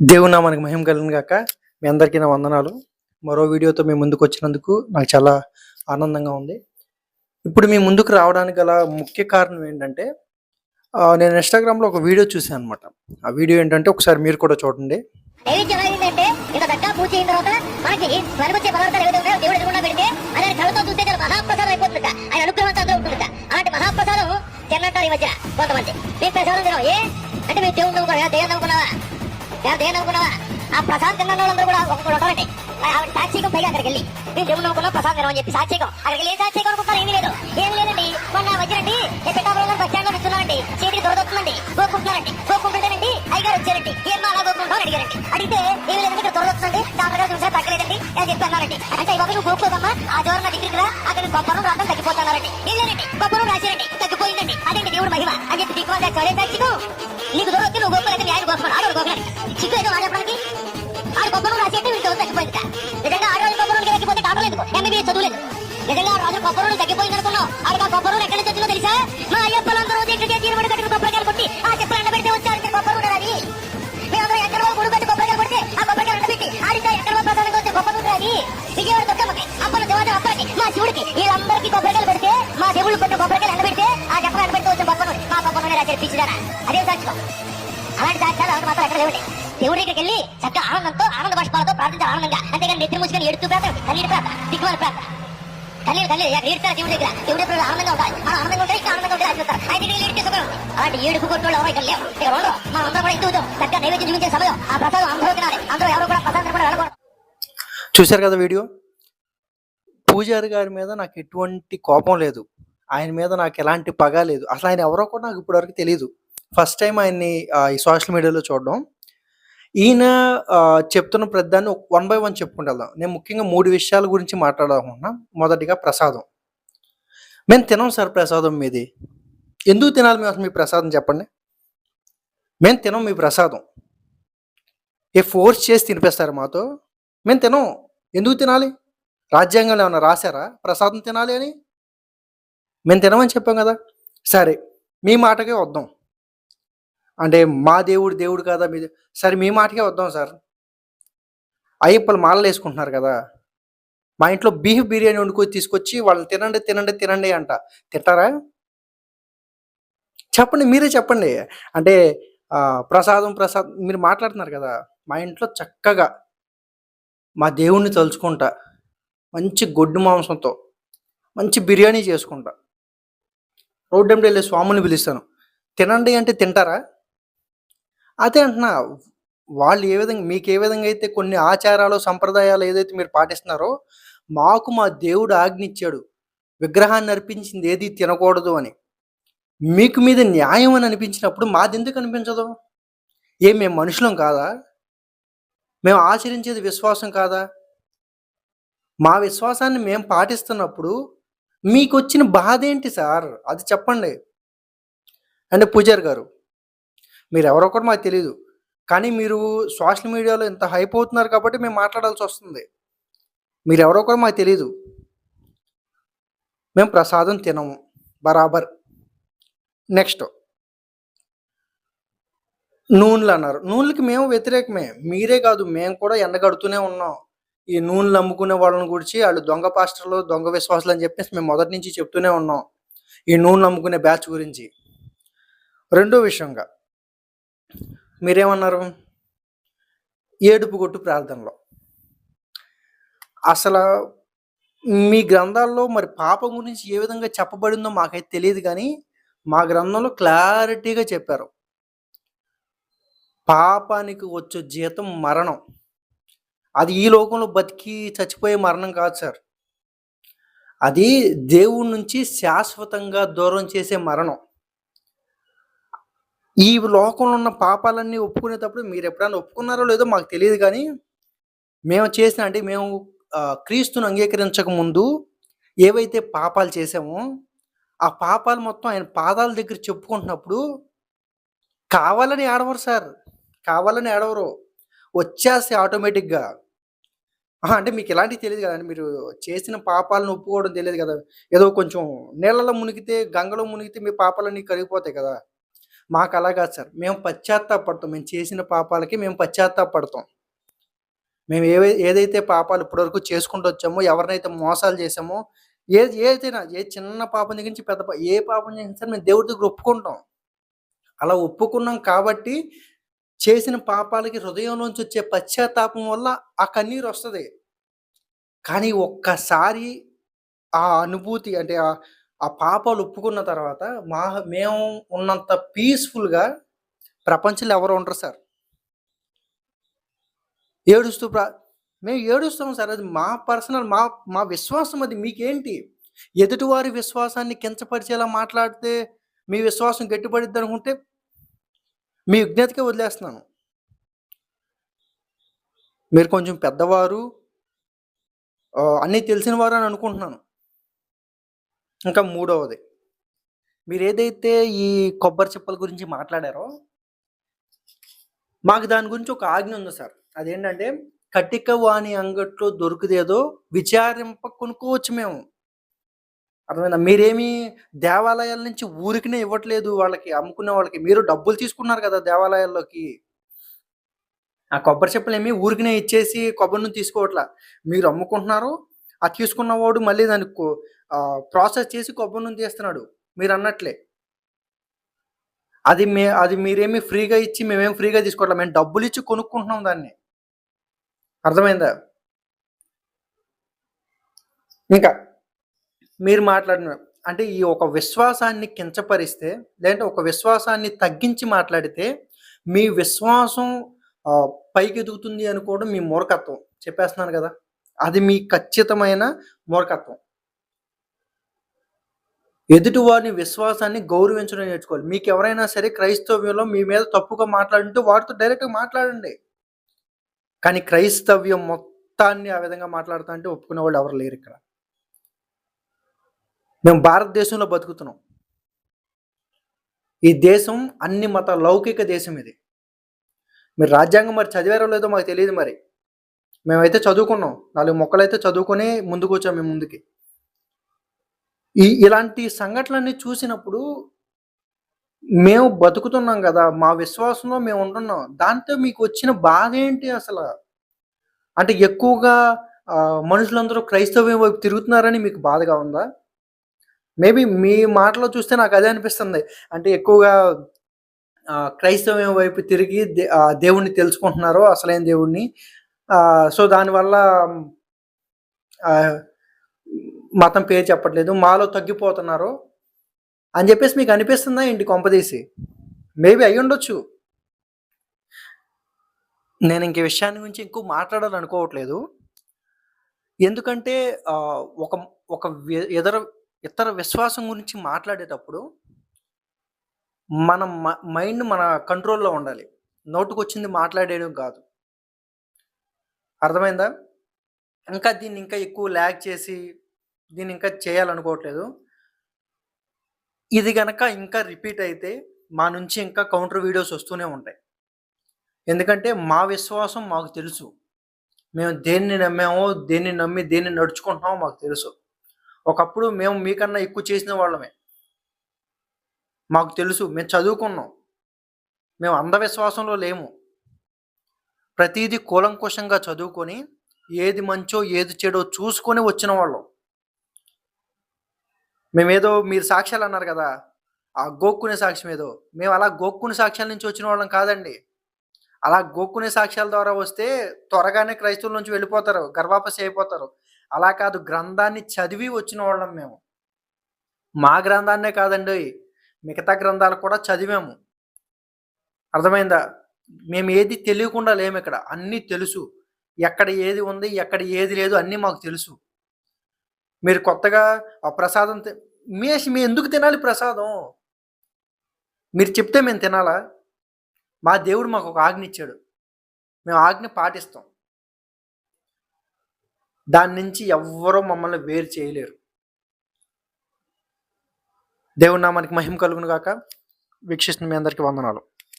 దేవునా నామానికి మహిమ కలిగిన కాక మీ అందరికీ నా వందనాలు. మరో వీడియోతో మీ ముందుకు వచ్చినందుకు నాకు చాలా ఆనందంగా ఉంది. ఇప్పుడు మీ ముందుకు రావడానికి గల ముఖ్య కారణం ఏంటంటే నేను ఇన్స్టాగ్రామ్లో ఒక వీడియో చూసాను అనమాట ఆ వీడియో ఏంటంటే ఒకసారి మీరు కూడా చూడండి. అలాంటి మహాప్రసాదం ఈ మధ్య కొంతమంది. ప్రసాదం ఏ? అంటే మీరు దేవుడు నమ్ముకున్నావా దేవుడు నమ్ముకున్నావా దేవుడు దేవుడు ఆ ప్రసాద్ తిన్న వాళ్ళందరూ కూడా ఒక్కొక్కడు ఉంటారండి మరి ఆవిడ సాక్షికం పైగా అక్కడికి వెళ్ళి నేను దేవుడు నమ్ముకున్నాం ప్రసాదం తినమని చెప్పి సాక్షికం. అక్కడికి ఏ సాక్షికం అనుకుంటారు ఏమీ లేదు. ఏం లేదండి. మొన్న వచ్చిరండి ఏ పెట్టాపురం బస్ స్టాండ్లో నిల్చున్నారండి చేతికి దొరదొస్తుందండి గోకుంటున్నారండి గోకుంటుంటేనండి అయ్యగారు వచ్చారండి. ఏం అలా కోరుకుంటాం అడిగారండి. అడిగితే ఏమి లేదండి ఇక్కడ దొరదొస్తుందండి డాక్టర్ గారు చూసారు తగ్గలేదండి. అని చెప్పి అన్నారండి. అంటే ఈ బాబు నువ్వు కోరుకోదమ్మా ఆ జ్వరం నా దగ్గరికి రా. అక్కడ గొప్పరం రావడం తగ్గిపోతున్నారండి. ఏం లేదండి గొప్పరం రాశారండి. తగ్గిపోయిందండి. అదేంటి దేవుడు మహిమ? అని చెప్పి దిక్కుమాల చదివే గొప్పలని చిక్కు ఏదో మాట్లాడడానికి ఆడు గొప్పలు రాసేట్టు వీళ్ళు చదువు తగ్గిపోయింది నిజంగా ఆడవాళ్ళు గొప్పలు తగ్గిపోతే డాక్టర్ ఎందుకు ఎంబీబీఎస్ చదువులేదు నిజంగా ఆ రోజు కొబ్బరి తగ్గిపోయింది అనుకున్నాం ఆడికి ఆ కొబ్బరి ఎక్కడి నుంచి వచ్చిందో తెలుసా చక్క ఆనందంతో ఆనంద బాష్పాలతో ప్రార్థించాలి ఆనందంగా. అంతేగాని నెత్తి ముసుకొని ఎడుతూ ప్రార్థన కన్నీటి ప్రార్థన దిక్కుమాల ప్రార్థన కన్నీరు కన్నీరు ఎక్కడ ఏడుస్తారు దేవుడి దగ్గర. దేవుడి ఎప్పుడు ఆనందంగా ఉండాలి మనం ఆనందంగా ఉంటే ఇంకా ఆనందంగా ఉంటే అడుగుతారు అయితే నీళ్ళు ఏడితే సుఖం. అలాంటి ఏడుపు కొట్టుకోవడం ఎవరో ఇక్కడ లేవు. ఇక్కడ ఉండరు. మనం అందరం కూడా ఎత్తు చక్కగా నైవేద్యం చూపించే సమయం. ఆ ప్రసాదం అందరూ తినాలి. అందరూ ఎవరు కూడా ప్రసాదం కూడా వెళ్ళకూడదు. చూశారు కదా వీడియో? పూజారి గారి మీద నాకు ఎటువంటి కోపం లేదు. ఆయన మీద నాకు ఎలాంటి పగ లేదు. అసలు ఆయన ఎవరో కూడా నాకు ఇప్పటివరకు తెలియదు ఫస్ట్ టైం ఆయన్ని ఈ సోషల్ మీడియాలో చూడడం. ఈయన చెప్తున్న ప్రతిదాన్ని వన్ బై వన్ చెప్పుకుంటూ వెళ్దాం. నేను ముఖ్యంగా మూడు విషయాల గురించి మాట్లాడాలనుకున్నా మొదటిగా ప్రసాదం. మేము తినం సార్ ప్రసాదం మీది. ఎందుకు తినాలి మేము అసలు మీ ప్రసాదం చెప్పండి? మేము తినం మీ ప్రసాదం. ఏ ఫోర్స్ చేసి తినిపిస్తారు మాతో? మేము తినం. ఎందుకు తినాలి? రాజ్యాంగంలో ఏమైనా రాశారా? ప్రసాదం తినాలి అని? మేము తినమని చెప్పాం కదా. సరే మీ మాటకే వద్దాం. అంటే మా దేవుడు దేవుడు కదా మీ సరే మీ మాటకే వద్దాం సార్. అయ్యప్పలు మాలలు వేసుకుంటున్నారు కదా. మా ఇంట్లో బీఫ్ బిర్యానీ వండుకొని తీసుకొచ్చి వాళ్ళని తినండి తినండి తినండి అంట. తింటారా? చెప్పండి మీరే చెప్పండి. అంటే ప్రసాదం ప్రసాదం మీరు మాట్లాడుతున్నారు కదా. మా ఇంట్లో చక్కగా మా దేవుణ్ణి తలుచుకుంటా. మంచి గొడ్డు మాంసంతో మంచి బిర్యానీ చేసుకుంటా. రోడ్డెంబడి వెళ్ళే స్వాముని పిలుస్తాను. తినండి అంటే తింటారా? అదే అంటున్నా వాళ్ళు ఏ విధంగా మీకు ఏ విధంగా అయితే కొన్ని ఆచారాలు సంప్రదాయాలు ఏదైతే మీరు పాటిస్తున్నారో మాకు మా దేవుడు ఆజ్ఞిచ్చాడు. విగ్రహాన్ని అర్పించింది ఏది తినకూడదు అని. మీకు మీద న్యాయం అని అనిపించినప్పుడు మాది ఎందుకు అనిపించదు? ఏ మేము మనుషులం కాదా? మేము ఆచరించేది విశ్వాసం కాదా? మా విశ్వాసాన్ని మేము పాటిస్తున్నప్పుడు మీకు వచ్చిన బాధ ఏంటి సార్? అది చెప్పండి. అంటే పూజారి గారు మీరు ఎవరో కూడా మాకు తెలియదు కానీ మీరు సోషల్ మీడియాలో ఇంత హైప్ అవుతున్నారు కాబట్టి మేము మాట్లాడాల్సి వస్తుంది. మీరు ఎవరో కూడా మాకు తెలియదు మేము ప్రసాదం తినము. బరాబర్. నెక్స్ట్. నూనెలు అన్నారు. నూనెలకి మేము వ్యతిరేకమే. మీరే కాదు మేము కూడా ఎండగడుతూనే ఉన్నాం. ఈ నూనెలు అమ్ముకునే వాళ్ళని గురించి వాళ్ళు దొంగ పాస్టర్లు దొంగ విశ్వాసాలు అని చెప్పేసి మేము మొదటి నుంచి చెప్తూనే ఉన్నాం. ఈ నూనెలు అమ్ముకునే బ్యాచ్ గురించి. రెండో విషయంగా. మీరేమన్నారు? ఏడుపు కొట్టు ప్రార్థనలో అసలు మీ గ్రంథాల్లో మరి పాపం గురించి ఏ విధంగా చెప్పబడిందో మాకైతే తెలియదు కానీ మా గ్రంథంలో క్లారిటీగా చెప్పారు. పాపానికి వచ్చే జీతం మరణం. అది ఈ లోకంలో బతికి చచ్చిపోయే మరణం కాదు సార్. అది దేవుడి నుంచి శాశ్వతంగా దూరం చేసే మరణం. ఈ లోకంలో ఉన్న పాపాలన్నీ ఒప్పుకునేటప్పుడు మీరు ఎప్పుడైనా ఒప్పుకున్నారో లేదో మాకు తెలియదు కానీ మేము చేసిన అంటే మేము క్రీస్తును అంగీకరించక ముందు ఏవైతే పాపాలు చేసామో ఆ పాపాలు మొత్తం ఆయన పాదాల దగ్గర చెప్పుకుంటున్నప్పుడు కావాలని ఏడవరు సార్ కావాలని ఏడవరు వచ్చేస్తే ఆటోమేటిక్గా అంటే మీకు ఇలాంటివి తెలియదు కదండి మీరు చేసిన పాపాలను ఒప్పుకోవడం తెలియదు కదా! ఏదో కొంచెం నీళ్ళలో మునిగితే, గంగలో మునిగితే మీ పాపాలన్నీ కరిగిపోతాయి కదా! మాకు అలా కాదు సార్. మేము పశ్చాత్తాపడతాం. మేము చేసిన పాపాలకి మేము పశ్చాత్తాపడతాం. మేము ఏవై ఏదైతే పాపాలు ఇప్పటివరకు చేసుకుంటూ వచ్చామో ఎవరినైతే మోసాలు చేసామో ఏది ఏదైనా ఏ చిన్న పాపం దగ్గర నుంచి పెద్ద ఏ పాపం చేసినా సరే మేము దేవుడి దగ్గర ఒప్పుకుంటాం. అలా ఒప్పుకున్నాం కాబట్టి చేసిన పాపాలకి హృదయంలోంచి వచ్చే పశ్చాత్తాపం వల్ల ఆ కన్నీరు వస్తుంది. కానీ ఒక్కసారి ఆ అనుభూతి అంటే ఆ ఆ పాపాలు ఒప్పుకున్న తర్వాత మా మేము ఉన్నంత పీస్ఫుల్గా ప్రపంచంలో ఎవరు ఉండరు సార్. ఏడుస్తూ ప్రా మేము ఏడుస్తాం సార్. అది మా పర్సనల్ మా మా విశ్వాసం అది మీకేంటి? ఎదుటివారి విశ్వాసాన్ని కించపరిచేలా మాట్లాడితే మీ విశ్వాసం గట్టిపడిద్ది అనుకుంటే మీ విజ్ఞతకే వదిలేస్తున్నాను. మీరు కొంచెం పెద్దవారు అన్నీ తెలిసిన వారు అని అనుకుంటున్నాను. ఇంకా మూడవది. మీరు ఏదైతే ఈ కొబ్బరి చిప్పల గురించి మాట్లాడారో మాకు దాని గురించి ఒక ఆజ్ఞ ఉంది సార్. అదేంటంటే కటిక వాణి అంగట్లో దొరుకుదేదో విచారింప కొనుక్కోవచ్చు మేము. అర్థమైందా? మీరేమి దేవాలయాల నుంచి ఊరికినే ఇవ్వట్లేదు వాళ్ళకి అమ్ముకునే వాళ్ళకి. మీరు డబ్బులు తీసుకున్నారు కదా దేవాలయాల్లోకి. ఆ కొబ్బరి చెప్పులు ఏమి ఊరికినే ఇచ్చేసి కొబ్బరి నుంచి తీసుకోవట్లా. మీరు అమ్ముకుంటున్నారు ఆ తీసుకున్నవాడు మళ్ళీ దానికి కో- ప్రాసెస్ చేసి కొబ్బరి నుంచి తీస్తున్నాడు. మీరు అన్నట్లే అది మే అది మీరేమి ఫ్రీగా ఇచ్చి మేమేం ఫ్రీగా తీసుకోవట్లేదు మేము డబ్బులు ఇచ్చి కొనుక్కుంటున్నాం దాన్ని. అర్థమైందా? ఇంకా మీరు మాట్లాడిన అంటే ఈ ఒక విశ్వాసాన్ని కించపరిస్తే లేదంటే ఒక విశ్వాసాన్ని తగ్గించి మాట్లాడితే మీ విశ్వాసం పైకి ఎదుగుతుంది అనుకోవడం మీ మూర్ఖత్వం. చెప్పేస్తున్నాను కదా. అది మీ ఖచ్చితమైన మూర్ఖత్వం. ఎదుటివారిని విశ్వాసాన్ని గౌరవించడం నేర్చుకోవాలి. మీకు ఎవరైనా సరే క్రైస్తవ్యంలో మీ మీద తప్పుగా మాట్లాడుంటే వారితో డైరెక్ట్గా మాట్లాడండి. కానీ క్రైస్తవ్యం మొత్తాన్ని ఆ విధంగా మాట్లాడుతా అంటే ఒప్పుకునే వాళ్ళు ఎవరు లేరు ఇక్కడ. మేము భారతదేశంలో బతుకుతున్నాం. ఈ దేశం అన్ని మత లౌకిక దేశం ఇది. మీరు రాజ్యాంగం మరి చదివారో లేదో మాకు తెలియదు మరి. మేమైతే చదువుకున్నాం. నాలుగు మొక్కలైతే చదువుకొని ముందుకు వచ్చాం మేము ముందుకి. ఈ ఇలాంటి సంఘటనలన్నీ చూసినప్పుడు మేము బతుకుతున్నాం కదా మా విశ్వాసంలో మేము ఉంటున్నాం. దాంతో మీకు వచ్చిన బాధ ఏంటి అసలు? అంటే ఎక్కువగా మనుషులందరూ క్రైస్తవ్యం వైపు తిరుగుతున్నారని మీకు బాధగా ఉందా? మేబీ మీ మాటలో చూస్తే నాకు అదే అనిపిస్తుంది. అంటే ఎక్కువగా క్రైస్తవ్యం వైపు తిరిగి దేవుణ్ణి తెలుసుకుంటున్నారు అసలైన దేవుణ్ణి. సో దానివల్ల మతం పేరు చెప్పట్లేదు మాలో తగ్గిపోతున్నారు అని చెప్పేసి మీకు అనిపిస్తుందా ఏంటి కొంపదీసి మేబీ అయి ఉండొచ్చు. నేను ఇంక విషయాన్ని గురించి ఎక్కువ మాట్లాడాలనుకోవట్లేదు. ఎందుకంటే ఒక ఒక ఇతర ఇతర విశ్వాసం గురించి మాట్లాడేటప్పుడు మన మైండ్ మన కంట్రోల్లో ఉండాలి. నోటుకొచ్చింది మాట్లాడేయడం కాదు. అర్థమైందా? ఇంకా దీన్ని ఇంకా ఎక్కువ ల్యాగ్ చేసి దీన్ని ఇంకా చేయాలనుకోవట్లేదు. ఇది గనక ఇంకా రిపీట్ అయితే మా నుంచి ఇంకా కౌంటర్ వీడియోస్ వస్తూనే ఉంటాయి. ఎందుకంటే మా విశ్వాసం మాకు తెలుసు. మేము దేన్ని నమ్మామో దేన్ని నమ్మి దేన్ని నడుచుకుంటున్నామో మాకు తెలుసు. ఒకప్పుడు మేము మీకన్నా ఎక్కువ చేసిన వాళ్ళమే. మాకు తెలుసు మేము చదువుకున్నాం. మేము అంధవిశ్వాసంలో లేము. ప్రతిదీ కూలంకుషంగా చదువుకొని ఏది మంచో ఏది చెడో చూసుకొని వచ్చిన వాళ్ళం. మేమేదో మీరు సాక్ష్యాలు అన్నారు కదా ఆ గోక్కునే సాక్ష్యం ఏదో. మేము అలా గోక్కునే సాక్ష్యాల నుంచి వచ్చిన వాళ్ళం కాదండి. అలా గోక్కునే సాక్ష్యాల ద్వారా వస్తే త్వరగానే క్రైస్తవుల నుంచి వెళ్ళిపోతారు గర్వాపసి అయిపోతారు. అలా కాదు గ్రంథాన్ని చదివి వచ్చిన వాళ్ళం మేము. మా గ్రంథాన్నే కాదండి మిగతా గ్రంథాలు కూడా చదివాము. అర్థమైందా? మేము ఏది తెలియకుండా లేము ఇక్కడ. అన్నీ తెలుసు. ఎక్కడ ఏది ఉంది ఎక్కడ ఏది లేదు అన్నీ మాకు తెలుసు. మీరు కొత్తగా ఆ ప్రసాదం మీ మీ ఎందుకు తినాలి ప్రసాదం? మీరు చెప్తే మేము తినాలా? మా దేవుడు మాకు ఒక ఆజ్ఞ ఇచ్చాడు. మేము ఆజ్ఞ పాటిస్తాం. దాని నుంచి ఎవ్వరూ మమ్మల్ని వేరు చేయలేరు. దేవుడి నామానికి మహిమ కలుగును గాక వీక్షిస్తున్న మీ అందరికీ వందనాలు.